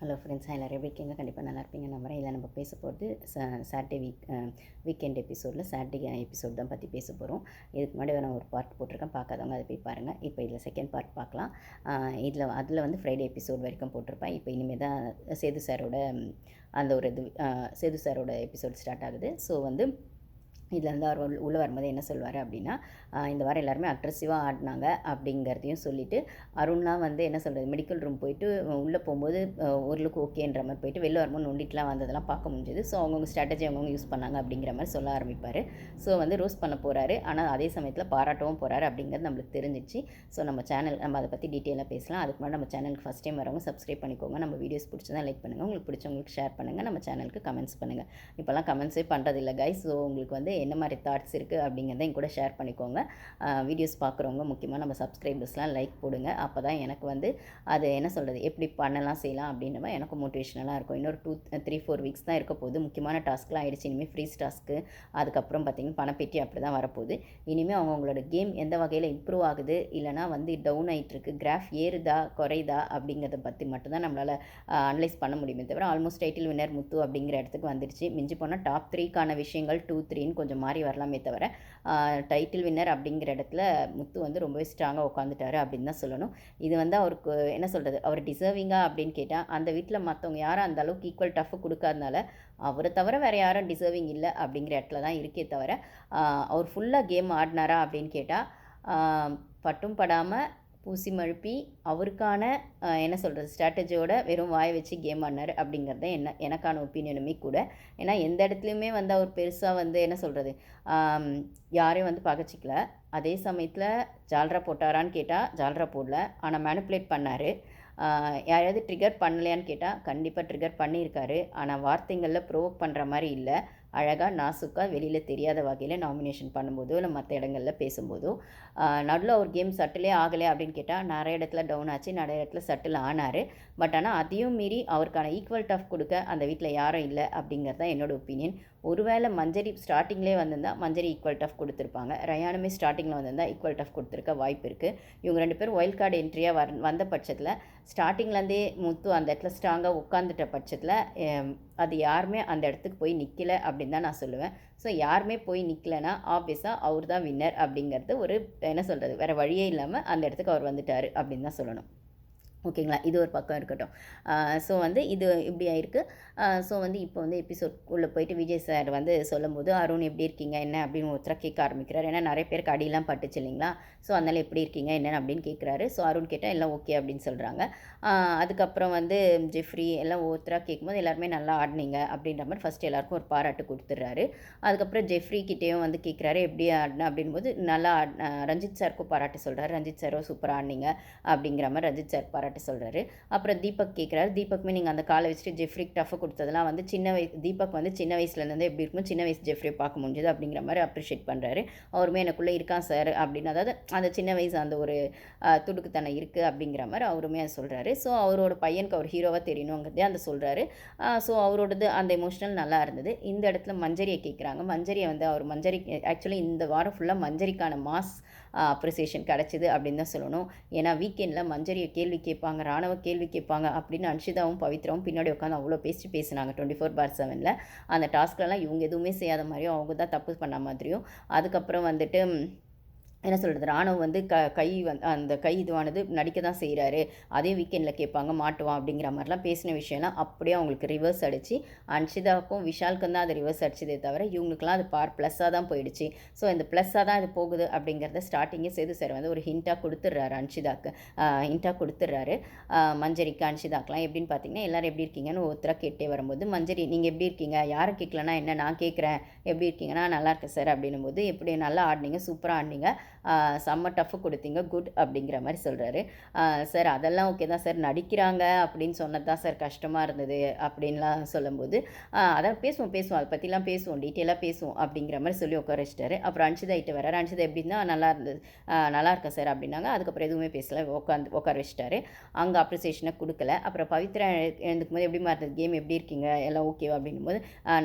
Hello friends எல்லோரும் எப்படி இருக்கீங்க? கண்டிப்பாக நல்லா இருப்பீங்க நம்புகிறேன் இதில் நம்ம பேச போகிறது சாட்டர்டே வீக் வீக்கெண்ட் எபிசோடில் சாட்டர்டே எபிசோட் தான் பற்றி பேச போகிறோம் இதுக்கு முன்னாடி நான் ஒரு பார்ட் போட்டிருக்கேன். பார்க்காதவங்க அதை போய் பாருங்கள் இப்போ இதில் செகண்ட் பார்ட் பார்க்கலாம். இதில் அதில் வந்து ஃப்ரைடே எபிசோட் வரைக்கும் போட்டிருப்பேன். இப்போ இனிமேல் தான் சேது சாரோட அந்த ஒரு இது சேது சாரோட எபிசோட் ஸ்டார்ட் ஆகுது. ஸோ வந்து இதில் வந்து அவர் உள்ள- உள்ளே வரும்போது என்ன சொல்வார் அப்படின்னா இந்த வாரம் எல்லாருமே அக்ரெசிவாக ஆடினாங்க அப்படிங்கிறதையும் சொல்லிட்டு அருண்லாம் வந்து என்ன சொல்கிறது மெடிக்கல் ரூம் போயிட்டு உள்ளே போகும்போது ஓரளவுக்கு ஓகேன்ற மாதிரி போயிட்டு வெளில வரும்போது நொண்டிட்டுலாம் வந்ததெல்லாம் பார்க்க முடிஞ்சது. ஸோ அவங்கவுங்க ஸ்ட்ராட்டஜி அவங்கவுங்க யூஸ் பண்ணாங்க அப்படிங்கிற மாதிரி சொல்ல ஆரம்பிப்பார். ஸோ வந்து ரோஸ் பண்ண போகிறாரு ஆனால் அதே சமயத்தில் பாராட்டவும் போகிறாரு அப்படிங்கிறது நம்மளுக்கு தெரிஞ்சிச்சு. ஸோ நம்ம சேனல் நம்ம அதை பற்றி டீட்டெயிலாக பேசலாம். அதுக்கு முன்னாடி நம்ம சேனலுக்கு ஃபஸ்ட் டைம் வரவங்க சப்ஸ்கிரைப் பண்ணிக்கோங்க. நம்ம வீடியோஸ் பிடிச்சதான் லைக் பண்ணுங்கள் உங்களுக்கு பிடிச்சவங்களுக்கு ஷேர் பண்ணுங்கள் நம்ம சேனலுக்கு கமெண்ட்ஸ் பண்ணுங்கள் இப்போல்லாம் கமெண்ட்ஸே பண்ணுறதில்ல கைஸ் ஸோ உங்களுக்கு வந்து என்ன மாதிரி தாட்ஸ் இருக்குது அப்படிங்கிறத என் கூட ஷேர் பண்ணிக்கோங்க. வீடியோஸ் பார்க்குறவங்க முக்கியமாக நம்ம சப்ஸ்கிரைபர்ஸ்லாம் லைக் போடுங்க. அப்போ தான் எனக்கு வந்து அது என்ன சொல்கிறது எப்படி பண்ணலாம் செய்யலாம் அப்படின்ற எனக்கு மோட்டிவேஷனலாக இருக்கும். இன்னொரு டூ த்ரீ ஃபோர் வீக்ஸ் தான் இருக்க போகுது. முக்கியமான டாஸ்க்லாம் ஆகிடுச்சு இனிமேல் ஃப்ரீஸ் டாஸ்க்கு அதுக்கப்புறம் பார்த்திங்கன்னா பணப்பெட்டி அப்படி தான் வரப்போகுது இனிமேல் அவங்கவுங்களோட கேம் எந்த வகையில் இம்ப்ரூவ் ஆகுது இல்லைனா வந்து டவுன் ஆகிட்டுருக்கு கிராஃப் ஏறுதா குறையுதா அப்படிங்கிறத பற்றி மட்டும்தான் நம்மளால் அனலைஸ் பண்ண முடியுமே தவிர ஆல்மோஸ்ட் டைட்டில் வின்னர் முத்து அப்படிங்கிற இடத்துக்கு வந்துடுச்சு மிஞ்சி போனால் டாப் த்ரீக்கான விஷயங்கள் டூ த்ரீன்னு கொஞ்சம் கொஞ்சம் மாறி வரலாமே தவிர டைட்டில் வின்னர் அப்படிங்கிற இடத்துல முத்து வந்து ரொம்பவே ஸ்ட்ராங்காக உட்காந்துட்டாரு அப்படின்னு தான் சொல்லணும். இது வந்து அவருக்கு என்ன சொல்கிறது அவர் டிசர்விங்கா அப்படின்னு கேட்டால் அந்த வீட்டில் மற்றவங்க யாரும் அந்த அளவுக்கு ஈக்குவல் டஃப் கொடுக்காதனால அவரை தவிர வேறு யாரும் டிசர்விங் இல்லை அப்படிங்கிற இடத்துல தான் இருக்கே தவிர அவர் ஃபுல்லாக கேம் ஆடினாரா அப்படின்னு கேட்டால் பட்டும் படாமல் பூசி மழுப்பி அவருக்கான என்ன சொல்கிறது ஸ்ட்ராட்டஜியோட வெறும் வாயை வச்சு கேம் ஆடினார் அப்படிங்கிறது தான் என்ன எனக்கான ஒப்பீனியனுமே கூட. ஏன்னா எந்த இடத்துலையுமே வந்து அவர் பெருசாக வந்து என்ன சொல்கிறது யாரையும் வந்து பகச்சிக்கல. அதே சமயத்தில் ஜால்ரா போட்டாரான்னு கேட்டால் ஜால்ரா போடல. ஆனால் மேனிப்புலேட் பண்ணார். யாரையாவது ட்ரிகர் பண்ணலையான்னு கேட்டால் கண்டிப்பாக ட்ரிகர் பண்ணியிருக்காரு. ஆனால் வார்த்தைங்களில் ப்ரோவோக் பண்ணுற மாதிரி இல்லை. அழகாக நாசுக்காக வெளியில் தெரியாத வகையில் நாமினேஷன் பண்ணும்போதோ இல்லை மற்ற இடங்களில் பேசும்போதோ நடுவில் அவர் கேம் சட்டிலே ஆகலை அப்படின்னு கேட்டால் நிறைய இடத்துல டவுன் ஆச்சு நிறைய இடத்துல சட்டில் ஆனார். பட் ஆனால் அதையும் மீறி அவருக்கான ஈக்குவல் டஃப் கொடுக்க அந்த வீட்டில் யாரும் இல்லை அப்படிங்கிறது தான் என்னோட ஒப்பீனியன் ஒருவேளை மஞ்சரி ஸ்டார்டிங்லேயே வந்திருந்தா மஞ்சரி ஈக்குவல் டஃப் கொடுத்துருப்பாங்க. ரயானுமே ஸ்டார்டிங்கில் வந்திருந்தால் ஈக்குவல் டஃப் கொடுத்துருக்க வாய்ப்பு இருக்குது இவங்க ரெண்டு பேரும் ஒயில்ட் கார்டு என்ட்ரியாக வர வந்த பட்சத்தில் ஸ்டார்டிங்லேருந்தே முத்து அந்த இடத்துல ஸ்ட்ராங்காக உட்காந்துட்ட பட்சத்தில் அது யாருமே அந்த இடத்துக்கு போய் நிற்கல அப்படின்னு தான் நான் சொல்லுவேன். ஸோ யாருமே போய் நிற்கலைன்னா ஆப்வியஸாக அவர் தான் வின்னர் அப்படிங்கிறது ஒரு என்ன சொல்கிறது வேறு வழியே இல்லாமல் அந்த இடத்துக்கு அவர் வந்துட்டார் அப்படின்னு தான் சொல்லணும். ஓகேங்களா? இது ஒரு பக்கம் இருக்கட்டும். ஸோ வந்து இது இப்படி ஆயிருக்கு. ஸோ வந்து இப்போ வந்து எபிசோட் உள்ளே போயிட்டு விஜய் சார் வந்து சொல்லும்போது அருண் எப்படி இருக்கீங்க? என்ன? அப்படின்னு ஒருத்தர் கேட்க ஆரம்பிக்கிறார். ஏன்னா நிறைய பேருக்கு அடியெல்லாம் பட்டுச்சு இல்லைங்களா? ஸோ அதனால் எப்படி இருக்கீங்க? என்னென்னு? அப்படின்னு கேட்குறாரு. ஸோ அருண் கேட்டால் எல்லாம் ஓகே அப்படின்னு சொல்கிறாங்க அதுக்கப்புறம் வந்து ஜெஃப்ரி எல்லாம் ஒருத்தராக கேட்கும்போது எல்லாருமே நல்லா ஆடினீங்க அப்படின்ற மாதிரி ஃபஸ்ட் எல்லாருக்கும் ஒரு பாராட்டு கொடுத்துட்றாரு. அதுக்கப்புறம் ஜெஃப்ரி கிட்டேயும் வந்து கேட்குறாரு எப்படி ஆடின? அப்படின்போது நல்லா ஆட் ரஞ்சித் சாருக்கும் பாராட்டு சொல்கிறாரு ரஞ்சித் சாரோ சூப்பராக ஆடினீங்க அப்படிங்கிற மாதிரி ரஞ்சித் சார் பாராட்டு சொல்கிறாரு அப்புறம் தீபக் கேட்குறாரு தீபக்குமே நீங்கள் அந்த காலை வச்சுட்டு ஜெஃப்ரிக் டஃப் கொடுத்ததெல்லாம் வந்து சின்ன வயசு தீபக் வந்து சின்ன வயசுலேருந்து எப்படி இருக்கும் சின்ன வயசு ஜெஃப்ரி பார்க்க முடிஞ்சது அப்படிங்கிற மாதிரி அப்ரிஷியேட் பண்ணுறாரு அவருமே எனக்குள்ளே இருக்கான் சார் அப்படின்னு. அதாவது அந்த சின்ன வயசு அந்த ஒரு துடுக்குத்தனை துடுக்குத்தனம் இருக்குது அப்படிங்கிற மாதிரி அவருமே சொல்கிறாரு ஸோ அவரோட பையனுக்கு அவர் ஹீரோவாக தெரியணுங்கிறதே அந்த சொல்கிறாரு ஸோ அவரோடது அந்த எமோஷனல் நல்லா இருந்தது. இந்த இடத்துல மஞ்சரியை கேட்குறாங்க மஞ்சரியை வந்து அவர் மஞ்சரி ஆக்சுவலி இந்த வாரம் ஃபுல்லாக மஞ்சரிக்கான மாஸ் அப்ரிசியேஷன் கிடச்சிது அப்படின்னு தான் சொல்லணும். ஏன்னா வீக்கெண்டில் மஞ்சரியை கேள்வி கேட்பாங்க கேட்பாங்க ராணுவ கேள்வி கேட்பாங்க அப்படின்னு அன்ஷிதாவும் பவித்ராவும் பின்னாடி உட்காந்து அவ்வளோ பேசி பேசினாங்க. டுவெண்ட்டி ஃபோர் பார் செவனில் அந்த டாஸ்க்லலாம் இவங்க எதுவுமே செய்யாத மாதிரியும் அவங்க தான் தப்பு பண்ண மாதிரியும். அதுக்கப்புறம் வந்துட்டு என்ன சொல்கிறது ராணுவம் வந்து க கை வந்து அந்த கை இதுவானது நடிக்க தான் செய்கிறாரு அதே வீக்கெண்டில் கேட்பாங்க மாட்டுவான் அப்படிங்கிற மாதிரிலாம் பேசின விஷயம்லாம் அப்படியே அவங்களுக்கு ரிவர்ஸ் அடிச்சு அன்ஷிதாவுக்கும் விஷாலுக்கும் தான் அது ரிவர்ஸ் அடிச்சதே தவிர இவங்களுக்குலாம் அது பார் ப்ளஸ்ஸாக தான் போயிடுச்சு. ஸோ இந்த ப்ளஸ்ஸாக தான் இது போகுது அப்படிங்கிறத ஸ்டார்டிங்கே சேது சார் வந்து ஒரு ஹிண்ட்டாக கொடுத்துட்றாரு அன்ஷிதாக்கு. ஹிண்ட்டாக கொடுத்துட்றாரு. மஞ்சரிக்கு அன்ஷிதாக்கெலாம் எப்படின்னு பார்த்தீங்கன்னா எல்லோரும் எப்படி இருக்கீங்கன்னு ஒருத்தராக கேட்டே வரும்போது மஞ்சரி நீங்கள் எப்படி இருக்கீங்க? யாரை கேட்கலனா என்ன? நான் கேட்குறேன். எப்படி இருக்கீங்கன்னா நல்லா இருக்கேன் சார் அப்படின்னும் போது எப்படி நல்லா ஆடினீங்க சூப்பராக ஆடினீங்க. செம்ம டஃப் கொடுத்தீங்க குட் அப்படிங்கிற மாதிரி சொல்கிறாரு சார் அதெல்லாம் ஓகே தான் சார் நடிக்கிறாங்க அப்படின்னு சொன்னது தான் சார் கஷ்டமாக இருந்தது அப்படின்லாம் சொல்லும்போது அதான் பேசுவோம் பேசுவோம். அதை பற்றிலாம் பேசுவோம் டீட்டெயிலாக பேசுவோம் அப்படிங்கிற மாதிரி சொல்லி உட்கார வச்சிட்டாரு. அப்புறம் அன்ஷிதா கிட்ட வர அன்ஷிதா எப்படின்னா நல்லா இருந்தது நல்லா இருக்கேன் சார் அப்படின்னாங்க. அதுக்கப்புறம் எதுவுமே பேசல உட்காந்து உட்கார வச்சிட்டாரு. அங்கே அப்ரிசியேஷனை கொடுக்கல. அப்புறம் பவித்ரா எழுந்துக்கும் போது எப்படிமா இருந்தது கேம் எப்படி இருக்கீங்க? எல்லாம் ஓகேவா அப்படின்னும் போது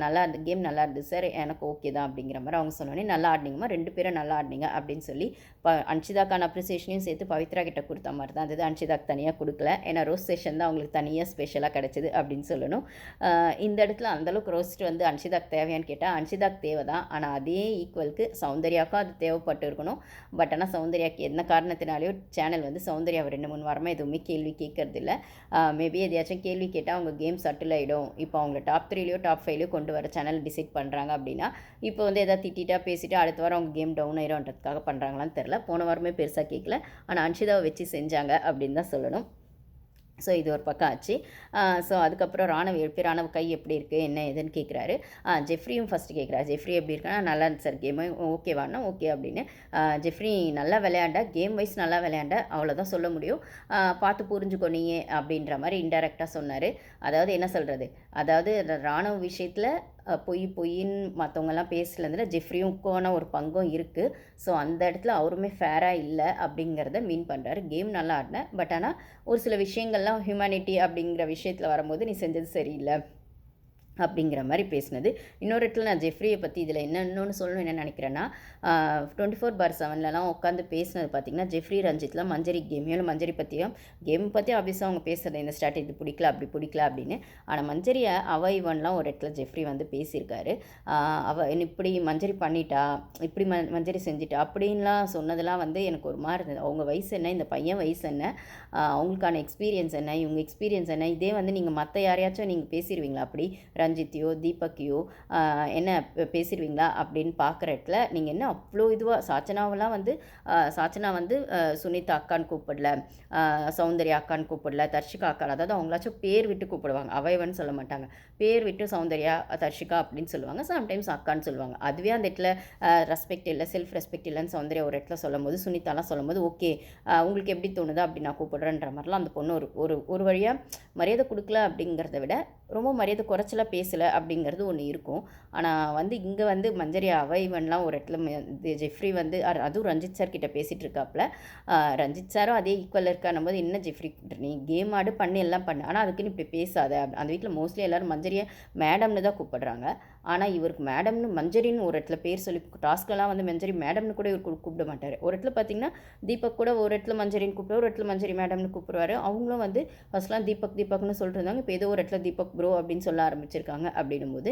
நல்லா இருந்தது கேம் நல்லா இருந்தது சார் எனக்கு ஓகே தான் அப்படிங்கிற மாதிரி அவங்க சொன்னோன்னே நல்லா ஆடினீங்கம்மா ரெண்டு பேரும் நல்லா ஆடினீங்க அப்படின்னு சொல்லி சொல்லி ப அன்ஷிதாக்கான அப்ரிசியேஷனையும் சேர்த்து பவித்ரா கிட்ட கொடுத்த மாதிரி தான் இருந்தது. அன்ஷிதாக்கு தனியாக கொடுக்கல. ஏன்னா ரோஸ் செஷன் தான் அவங்களுக்கு தனியாக ஸ்பெஷலாக கிடச்சிது அப்படின்னு சொல்லணும். இந்த இடத்துல அந்தளவுக்கு ரோஸ்ட் வந்து அன்ஷிதாக்கு தேவையான்னு கேட்டால் அன்ஷிதாக்கு தேவை தான். ஆனால் அதே ஈக்குவலுக்கு சௌந்தர்யாவுக்கும் அது தேவைப்பட்டு இருக்கணும். பட் ஆனால் சௌந்தர்யாக்கு என்ன காரணத்தினாலேயோ சேனல் வந்து சௌந்தர்யா ரெண்டு மூணு வாரமாக எதுவுமே கேள்வி கேட்கறது இல்லை மேபி எதையாச்சும் கேள்வி கேட்டால் அவங்க கேம் சட்டில் ஆகிடும் இப்போ அவங்க டாப் த்ரீலையோ டாப் ஃபைவ்லையோ கொண்டு வர சேனல் டிசைட் பண்ணுறாங்க அப்படின்னா இப்போ வந்து எதாவது திட்டிட்டா பேசிட்டு அடுத்த வாரம் அவங்க கேம் டவுன் ஆயிரும்ன்றதுக்காக பண்ணுறாங்களான்னு தெரில போன வாரமே பெருசாக கேட்கல ஆனால் அன்ஷிதாவை வச்சு செஞ்சாங்க அப்படின்னு தான் சொல்லணும். ஸோ இது ஒரு பக்கம் ஆச்சு. ஸோ அதுக்கப்புறம் ராணுவ எழுப்பி ராணுவ கை எப்படி இருக்குது என்ன ஏதுன்னு கேட்குறாரு ஜெஃப்ரியும் ஃபஸ்ட்டு கேட்குறாரு ஜெஃப்ரி எப்படி இருக்கானா நல்லா இருந்துச்சு சார் கேமு ஓகேவானா ஓகே அப்படின்னு. ஜெஃப்ரி நல்லா விளையாண்ட கேம் வைஸ் நல்லா விளையாண்ட அவ்வளோதான் சொல்ல முடியும். பார்த்து புரிஞ்சுக்கோ நீயே அப்படின்ற மாதிரி இன்டெரக்டாக சொன்னார். அதாவது என்ன சொல்கிறது அதாவது ராணுவ விஷயத்தில் பொய் பொய்ன்னு மற்றவங்கெல்லாம் பேசலந்தில் ஜெஃப்ரியுக்கான ஒரு பங்கும் இருக்குது ஸோ அந்த இடத்துல அவருமே ஃபேராக இல்லை அப்படிங்கிறத மீன் பண்ணுறாரு கேம் நல்லா ஆடினேன் பட் ஆனால் ஒரு சில விஷயங்கள்லாம் ஹியூமனிட்டி அப்படிங்கிற விஷயத்தில் வரும்போது நீ செஞ்சது சரியில்லை. அப்படிங்கிற மாதிரி பேசினது. இன்னொரு இடத்துல நான் ஜெஃப்ரியை பற்றி இதில் என்ன இன்னொன்று சொல்லணும் என்ன நினைக்கிறேன்னா டுவெண்ட்டி ஃபோர் பார் செவன்லலாம் உட்காந்து பேசினது பார்த்தீங்கன்னா ஜெஃப்ரி ரஞ்சித்லாம் மஞ்சரி கேமையும் இல்லை மஞ்சரி பற்றியும் கேம் பற்றி ஆப்வியஸாக அவங்க பேசுகிறது இந்த ஸ்ட்ராட்டஜி பிடிக்கல அப்படி பிடிக்கல அப்படின்னு. ஆனால் மஞ்சரியை அவ இவன்லாம் ஒரு இடத்துல ஜெஃப்ரி வந்து பேசியிருக்காரு. அவ என்ன இப்படி மஞ்சரி பண்ணிட்டா இப்படி ம மஞ்சரி செஞ்சிட்டா அப்படின்லாம் சொன்னதெல்லாம் வந்து எனக்கு ஒரு மாதிரி இருந்தது. அவங்க வயசு என்ன இந்த பையன் வயசு என்ன அவங்களுக்கான எக்ஸ்பீரியன்ஸ் என்ன இவங்க எக்ஸ்பீரியன்ஸ் என்ன இதே வந்து நீங்கள் மற்ற யாரையாச்சும் நீங்கள் பேசிடுவீங்களா அப்படி? ரஞ்சித்தையோ தீபக்கையோ என்ன பேசிடுவீங்களா அப்படின்னு பார்க்குற இடத்துல நீங்கள் என்ன அவ்வளோ இதுவாக சாச்சனாவெல்லாம் வந்து சாச்சனா வந்து சுனிதா அக்கான்னு கூப்பிடல சௌந்தர்யா அக்கான்னு கூப்பிடல தர்ஷிகா அக்கா அதாவது அவங்களாச்சும் பேர் விட்டு கூப்பிடுவாங்க. அவைவன்னு சொல்ல மாட்டாங்க. பேர் விட்டு சௌந்தர்யா தர்ஷிகா அப்படின்னு சொல்லுவாங்க. சம்டைம்ஸ் அக்கான்னு சொல்லுவாங்க. அதுவே அந்த இடத்துல ரெஸ்பெக்ட் இல்லை செல்ஃப் ரெஸ்பெக்ட் இல்லைன்னு சௌந்தர்யா ஒரு இடத்துல சொல்லும்போது சுனிதாலாம் சொல்லும்போது ஓகே உங்களுக்கு எப்படி தோணுதோ? அப்படி நான் கூப்பிடுறேன்ற மாதிரிலாம் அந்த பொண்ணு ஒரு ஒரு ஒரு வழியாக மரியாதை கொடுக்கல அப்படிங்கிறத விட ரொம்ப மரியாதை குறைச்சலாக பேசலை அப்படிங்கிறது ஒன்று இருக்கும். ஆனால் வந்து இங்கே வந்து மஞ்சரி அவைவன்லாம் ஒரு இடத்துல ஜெஃப்ரி வந்து அதுவும் ரஞ்சித் சார் கிட்ட பேசிகிட்டு இருக்காப்புல ரஞ்சித் சாரும் அதே ஈக்குவல் இருக்கானும் போது என்ன ஜெஃப்ரி நீ கேம் ஆடு பண்ணி எல்லாம் பண்ணு. ஆனால் அதுக்குன்னு இப்படி பேசாத. அந்த வீட்டில் மோஸ்ட்லி எல்லாரும் மஞ்சரியை மேடம்னு தான் கூப்பிடுறாங்க. ஆனால் இவருக்கு மேடம்னு மஞ்சரின்னு ஒரு இடத்துல பேர் சொல்லி டாஸ்க்கெல்லாம் வந்து மஞ்சரி மேடம்னு கூட இவர் கூப்பிட மாட்டார். ஒரு இடத்துல பார்த்தீங்கன்னா தீபக் கூட ஒரு இடத்துல மஞ்சரின்னு கூப்பிடுவார் ஒரு இடத்துல மஞ்சரி மேடம்னு கூப்பிடுவாரு. அவங்களும் வந்து ஃபர்ஸ்ட்லாம் தீபக் தீபக்னு சொல்லிருந்தாங்க இப்போ ஏதோ ஒரு இடத்துல தீபக் ப்ரோ அப்படின்னு சொல்ல ஆரம்பிச்சிருக்காங்க அப்படின்னும் போது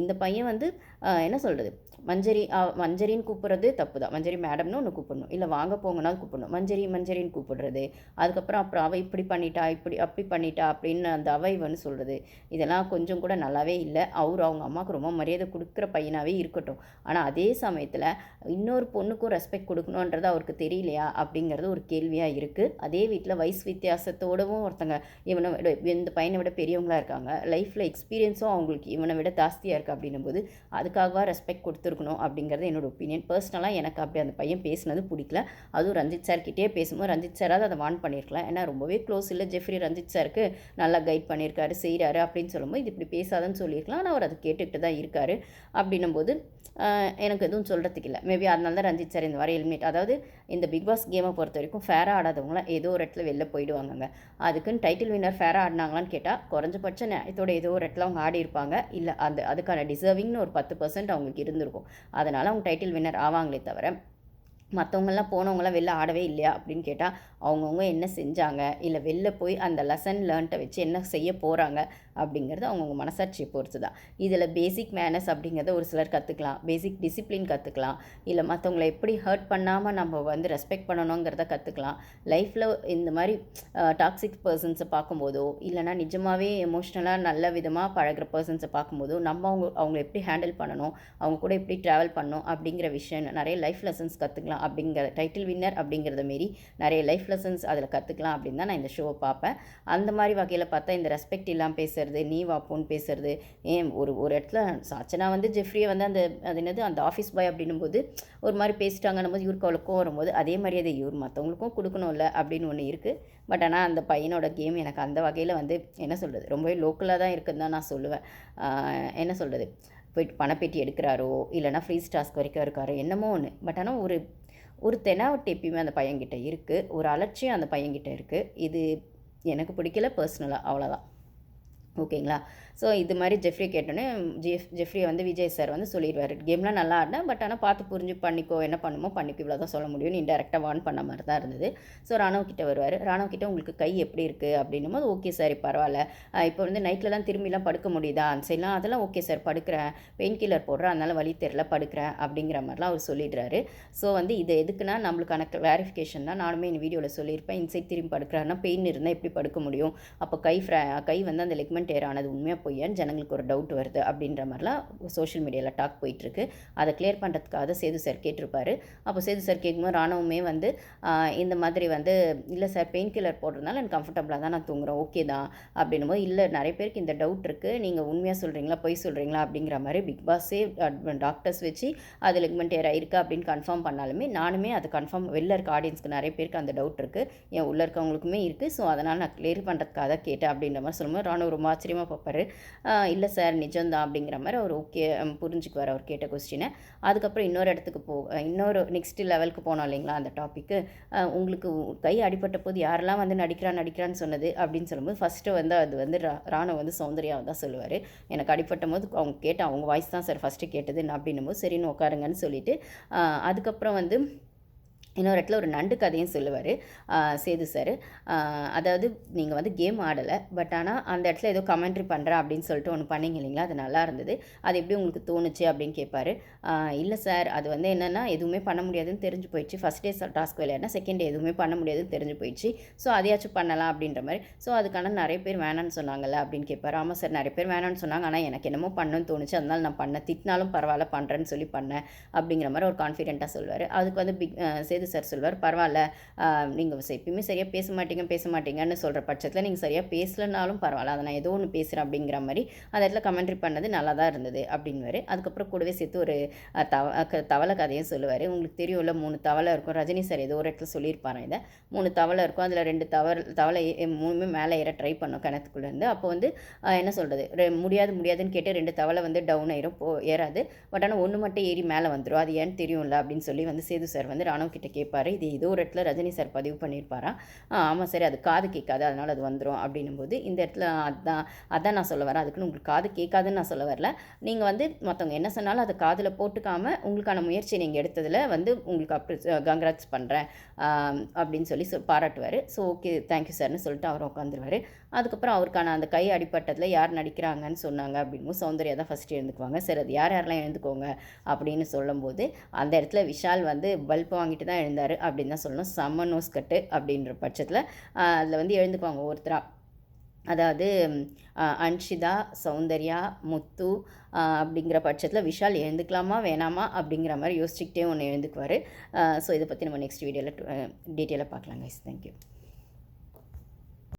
இந்த பையன் வந்து என்ன சொல்கிறது மஞ்சரி மஞ்சரின்னு கூப்பிட்றது தப்பு தான். மஞ்சரி மேடம்னு ஒன்று கூப்பிடணும். இல்லை வாங்க போங்கன்னா கூப்பிடணும். மஞ்சரி மஞ்சரின்னு கூப்பிடுறது. அதுக்கப்புறம் அப்புறம் அவள் இப்படி பண்ணிட்டா இப்படி அப்படி பண்ணிட்டா அப்படின்னு அந்த அவ சொல்கிறது இதெல்லாம் கொஞ்சம் கொஞ்சம் கூட நல்லாவே இல்லை. அவர் அவங்க அம்மாவுக்கு ரொம்ப மரியாதை கொடுக்குற பையனாகவே இருக்கட்டும். ஆனால் அதே சமயத்தில் இன்னொரு பொண்ணுக்கும் ரெஸ்பெக்ட் கொடுக்கணுன்றது அவருக்கு தெரியலையா? அப்படிங்கிறது ஒரு கேள்வியாக இருக்குது அதே வீட்டில் வயசு வித்தியாசத்தோடவும் ஒருத்தங்க இவனை விட இந்த பையனை விட பெரியவங்களா இருக்காங்க. லைஃப்பில் எக்ஸ்பீரியன்ஸும் அவங்களுக்கு இவனை விட ஜாஸ்தியாக இருக்குது அப்படின்னும் போது அதுக்காகவா ரெஸ்பெக்ட் கொடுத்துருக்கணும் அப்படிங்கிறது என்னோடய ஒப்பீனியன் பர்சனலாக எனக்கு அப்படி அந்த பையன் பேசினது பிடிக்கல. அதுவும் ரஞ்சித் சார் கிட்டே பேசும்போது ரஞ்சித் சாராவது அதை வான் பண்ணியிருக்கலாம் ஏன்னா ரொம்பவே க்ளோஸ் இல்லை ஜெஃப்ரி ரஞ்சித் சாருக்கு நல்லா கைட் பண்ணியிருக்காரு செய்கிறாரு அப்படின்னு சொல்லும்போது இது இப்படி பேசாதன்னு சொல்லியிருக்கலாம். ஆனால் அவர் அதை கேட்டுக்கிட்டு தான் இருக்காரு. அப்படின்னும் போது எனக்கு எதுவும் சொல்கிறதுக்கு இல்லை. மேபி அதனால தான் ரஞ்சித் சார் இந்த வாரம் எலிமினேட் அதாவது இந்த பிக் பாஸ் கேமை பொறுத்த வரைக்கும் ஃபேராக ஆடாதவங்களாம் ஏதோ ஒரு இடத்துல வெளில போயிடுவாங்கங்க. அதுக்குன்னு டைட்டில் வின்னர் ஃபேராக ஆடினாங்களான்னு கேட்டால் குறைஞ்சபட்ச நியாயத்தோட ஏதோ ஒரு இடத்துல அவங்க ஆடி இருப்பாங்க. இல்லை அந்த அதுக்கான டிசர்விங்னு ஒரு பத்து பர்சன்ட் அவங்களுக்கு இருந்திருக்கும். அதனால் அவங்க டைட்டில் வின்னர் ஆவாங்களே தவிர மற்றவங்கெல்லாம் போனவங்களாம் வெளில ஆடவே இல்லையா அப்படின்னு கேட்டால் அவங்கவுங்க என்ன செஞ்சாங்க? இல்லை வெளில போய் அந்த லெசன் லேர்ன்ட்டை வச்சு என்ன செய்ய போகிறாங்க அப்படிங்கிறது அவங்கவுங்க மனசாட்சியை பொறுத்து தான் இதில் பேசிக் மேனஸ் அப்படிங்கிறத ஒரு சிலர் கற்றுக்கலாம் பேசிக் டிசிப்ளின் கற்றுக்கலாம் இல்லை மற்றவங்களை எப்படி ஹர்ட் பண்ணாமல் நம்ம வந்து ரெஸ்பெக்ட் பண்ணணுங்கிறத கற்றுக்கலாம் லைஃப்பில் இந்த மாதிரி டாக்ஸிக் பர்சன்ஸை பார்க்கும்போதோ இல்லைனா நிஜமாகவே எமோஷ்னலாக நல்ல விதமாக பழகுற பர்சன்ஸை பார்க்கும்போதோ நம்ம அவங்க அவங்கள எப்படி ஹேண்டில் பண்ணணும்? அவங்க கூட எப்படி ட்ராவல் பண்ணணும்? அப்படிங்கிற விஷயம் நிறைய லைஃப் லெசன்ஸ் கற்றுக்கலாம் அப்படிங்கிற டைட்டில் வின்னர் அப்படிங்கிறத மாரி நிறைய லைஃப் லெசன்ஸ் அதில் கற்றுக்கலாம் அப்படின்னு தான் நான் இந்த ஷோவை பார்ப்பேன். அந்த மாதிரி வகையில் பார்த்தா இந்த ரெஸ்பெக்ட் இல்லாமல் பேசுறது நீ வாப்போன்னு பேசுறது ஏன் ஒரு ஒரு இடத்துல சாச்சனா வந்து ஜெஃப்ரியை வந்து அந்த அது என்னது அந்த ஆஃபீஸ் பாய் அப்படின்னும் போது ஒரு மாதிரி பேசிட்டாங்கன்னும் போது இவருக்கு அவளுக்கும் வரும்போது அதே மரியாதை இவர் மற்றவங்களுக்கும் கொடுக்கணும்ல அப்படின்னு ஒன்று இருக்குது பட் ஆனால் அந்த பையனோட கேம் எனக்கு அந்த வகையில் வந்து என்ன சொல்கிறது ரொம்பவே லோக்கலாக தான் இருக்குதுன்னு தான் நான் சொல்லுவேன். என்ன சொல்கிறது போயிட்டு பணப்பேட்டி எடுக்கிறாரோ இல்லைனா ஃப்ரீ ஸ்டாஸ்க் வரைக்கும் இருக்காரோ என்னமோ ஒன்று பட் ஆனால் ஒரு ஒரு தெனாவட்டு எப்பயுமே அந்த பையன்கிட்ட இருக்குது ஒரு அலட்சியம் அந்த பையன்கிட்ட இருக்குது இது எனக்கு பிடிக்கல பர்சனலாக அவ்வளோதான் ஓகேங்களா? ஸோ இது மாதிரி ஜெஃப்ரி கேட்டோன்னே ஜெஃப் ஜெஃப்ரியை வந்து விஜய் சார் வந்து சொல்லிடுவார் கேம்லாம் நல்லா ஆடினேன் பட் ஆனால் பார்த்து புரிஞ்சு பண்ணிக்கோ என்ன பண்ணுமோ பண்ணிக்கோ இவ்வளோ தான் சொல்ல முடியும்னு இன்டெரக்டாக வார்ன் பண்ண மாதிரி தான் இருந்தது. ஸோ ராணவ கிட்டே வருவார். ராணவ கிட்டே உங்களுக்கு கை எப்படி இருக்குது அப்படின்னும் போது ஓகே சார் பரவாயில்ல. இப்போ வந்து நைட்லலாம் திரும்பிலாம் படுக்க முடியுதா? அந்த சைட்லாம் அதெல்லாம் ஓகே சார் படுக்கிறேன். பெயின் கில்லர் போடுறேன் அதனால் வழி தெரியல படுக்கிறேன். அப்படிங்கிற மாதிரிலாம் அவர் சொல்லிடுறாரு. ஸோ வந்து இது எதுக்குன்னா நம்மளுக்கான கிளாரிஃபிகேஷன் தான் நானுமே இந்த வீடியோவில் சொல்லியிருப்பேன். இன்சைட் திரும்பி படுக்கிறாருன்னா பெயின் இருந்தால் எப்படி படுக்க முடியும்? அப்போ கை ஃப்ரா கை வந்து அந்த லெக்மெண்ட் ஏர் ஆனது உண்மையாக பொய்யான்னு ஜனங்களுக்கு ஒரு டவுட் வருது அப்படின்ற மாதிரிலாம் சோஷியல் மீடியாவில் டாக் போயிட்டுருக்கு. அதை கிளியர் பண்ணுறதுக்காக சேது சார் கேட்டிருப்பாரு. அப்போ சேது சார் கேட்கும்போது ராணுவமே வந்து இந்த மாதிரி வந்து இல்லை சார் பெயின் கில்லர் போடுறதுனால எனக்கு கம்ஃபர்டபுளாக தான் நான் தூங்குறேன். ஓகே தான். அப்படின்னும் போது இல்லை நிறைய பேருக்கு இந்த டவுட் இருக்குது நீங்கள் உண்மையாக சொல்கிறீங்களா பொய் சொல்கிறீங்களா அப்படிங்கிற மாதிரி பிக் பாஸே டாக்டர்ஸ் வச்சு அது லெக்மெண்ட் ஏர் இருக்கா அப்படின்னு கன்ஃபார்ம் பண்ணாலுமே நானுமே அது கன்ஃபார்ம் வெளில இருக்க ஆடியன்ஸ்க்கு நிறைய பேருக்கு அந்த டவுட் இருக்குது என் உள்ளே இருக்கவங்களுக்குமே இருக்குது ஸோ அதனால் நான் கிளியர் பண்ணுறதுக்காக தான் கேட்டேன் அப்படின்ற மாதிரி சொல்லும்போது ராணுவ ரொம்ப ஆச்சரியமாக பார்ப்பாரு. இல்லை சார் நிஜம்தான் அப்படிங்கிற மாதிரி அவர் ஓகே புரிஞ்சுக்குவார் அவர் கேட்ட கொஸ்டினை அதுக்கப்புறம் இன்னொரு இடத்துக்கு போ இன்னொரு நெக்ஸ்ட் லெவலுக்கு போனோம் இல்லைங்களா அந்த டாப்பிக்கு உங்களுக்கு கை அடிப்பட்ட போது யாரெல்லாம் வந்து நடிக்கிறான் நடிக்கிறான்னு சொன்னது? அப்படின்னு சொல்லும்போது ஃபஸ்ட்டு வந்து அது வந்து ராணுவ வந்து சௌந்தர்யாவை தான் சொல்லுவார். எனக்கு அடிப்பட்ட போது அவங்க கேட்ட அவங்க வாய்ஸ் தான் சார் ஃபஸ்ட்டு கேட்டது அப்படின்னும் போது சரின்னு உட்காருங்கன்னு சொல்லிவிட்டு அதுக்கப்புறம் வந்து இன்னொரு இடத்துல ஒரு நண்டு கதையும் சொல்லுவார். சேது சார். அதாவது நீங்கள் வந்து கேம் ஆடலை பட் ஆனால் அந்த இடத்துல ஏதோ கமெண்ட்ரி பண்ணுறேன் அப்படின்னு சொல்லிட்டு ஒன்று பண்ணிங்க இல்லைங்களா? அது நல்லா இருந்தது. அது எப்படி உங்களுக்கு தோணுச்சு அப்படின்னு கேட்பாரு இல்லை சார் அது வந்து என்னென்னா எதுவுமே பண்ண முடியாதுன்னு தெரிஞ்சு போயிடுச்சு. ஃபஸ்ட் டே டாஸ்க் விளையாடினா செகண்ட் டே எதுவுமே பண்ண முடியாதுன்னு தெரிஞ்சு போயிடுச்சு. ஸோ அதையாச்சும் பண்ணலாம் அப்படின்ற மாதிரி. ஸோ அதுக்கான நிறைய பேர் வேணான்னு சொன்னாங்கல்ல அப்படின்னு கேட்பார் ஆமாம் சார் நிறைய பேர் வேணான்னு சொன்னாங்க. ஆனால் எனக்கு என்னமோ பண்ணணும்னு தோணுச்சு. அதனால் நான் பண்ணேன். திட்டினாலும் பரவாயில்ல பண்ணுறேன்னு சொல்லி பண்ணேன் அப்படிங்கிற மாதிரி ஒரு கான்ஃபிடென்ட்டாக சொல்லுவார். அதுக்கு வந்து பிக் சேது வந்து சார் சொல்வார் பரவாயில்ல நீங்கள் எப்பயுமே சரியாக பேச மாட்டீங்க பேச மாட்டீங்கன்னு சொல்கிற பட்சத்தில் நீங்கள் சரியாக பேசலனாலும் பரவாயில்ல அதை நான் ஏதோ ஒன்று பேசுகிறேன் அப்படிங்கிற மாதிரி அந்த இடத்துல கமெண்ட்ரி பண்ணது நல்லா தான் இருந்தது அப்படின்வாரு அதுக்கப்புறம் கூடவே சேர்த்து ஒரு தவ தவளை கதையும் சொல்லுவார். உங்களுக்கு தெரியும்ல மூணு தவளை இருக்கும். ரஜினி சார் ஏதோ ஒரு இடத்துல சொல்லியிருப்பாரு இதை. மூணு தவளை இருக்கும். அதில் ரெண்டு தவறு தவளை மூணுமே மேலே ஏற ட்ரை பண்ணும் கிணத்துக்குள்ளேருந்து அப்போ வந்து என்ன சொல்கிறது முடியாது முடியாதுன்னு கேட்டு ரெண்டு தவளை வந்து டவுன் ஆயிரும் போ ஏறாது. பட் ஆனால் ஒன்று மட்டும் ஏறி மேலே வந்துடும் அது ஏன்னு தெரியும்ல? அப்படின்னு சொல்லி வந்து சேது சார் வந்து ராணுவ கிட்ட கேட்பாரு. இது ஏதோ ஒரு இடத்துல ரஜினி சார் பதிவு பண்ணியிருப்பாரா? ஆமாம் சரி அது காது கேட்காது அதனால் அது வந்துடும் அப்படின்னும் போது இந்த இடத்துல அதான் அதான் நான் சொல்ல வரேன். அதுக்குன்னு உங்களுக்கு காது கேட்காதுன்னு நான் சொல்ல வரல. நீங்கள் வந்து மற்றவங்க என்ன சொன்னாலும் அதை காதில் போட்டுக்காமல் உங்களுக்கான முயற்சி நீங்கள் எடுத்ததில் வந்து உங்களுக்கு அப்ரி கங்க்ராட்ஸ் பண்ணுறேன் அப்படின்னு சொல்லி சொ பாராட்டுவார். ஸோ ஓகே தேங்க்யூ சார்னு சொல்லிட்டு அவர் உட்காந்துருவார். அதுக்கப்புறம் அவருக்கான அந்த கை அடிப்பட்டதில் யார் நடிக்கிறாங்கன்னு சொன்னாங்க அப்படின்னு சௌந்தர்யா தான் ஃபஸ்ட்டு எழுந்துக்குவாங்க. சரி அது யார் யாரெல்லாம் எழுந்துக்கோங்க அப்படின்னு சொல்லும்போது அந்த இடத்துல விஷால் வந்து பல்ப் வாங்கிட்டு தான் எழுந்தார் அப்படின்னு தான் சொல்லணும். செம்ம நோஸ் கட்டு அப்படின்ற பட்சத்தில் அதில் வந்து எழுந்துக்குவாங்க ஒருத்தராக அதாவது அன்ஷிதா சௌந்தர்யா முத்து அப்படிங்கிற பட்சத்தில் விஷால் எழுந்துக்கலாமா வேணாமா அப்படிங்கிற மாதிரி யோசிச்சுக்கிட்டே ஒன்று எழுந்துக்குவார். ஸோ இதை பற்றி நம்ம நெக்ஸ்ட் வீடியோவில் டீட்டெயிலாக பார்க்கலாம் கைஸ் தேங்க்யூ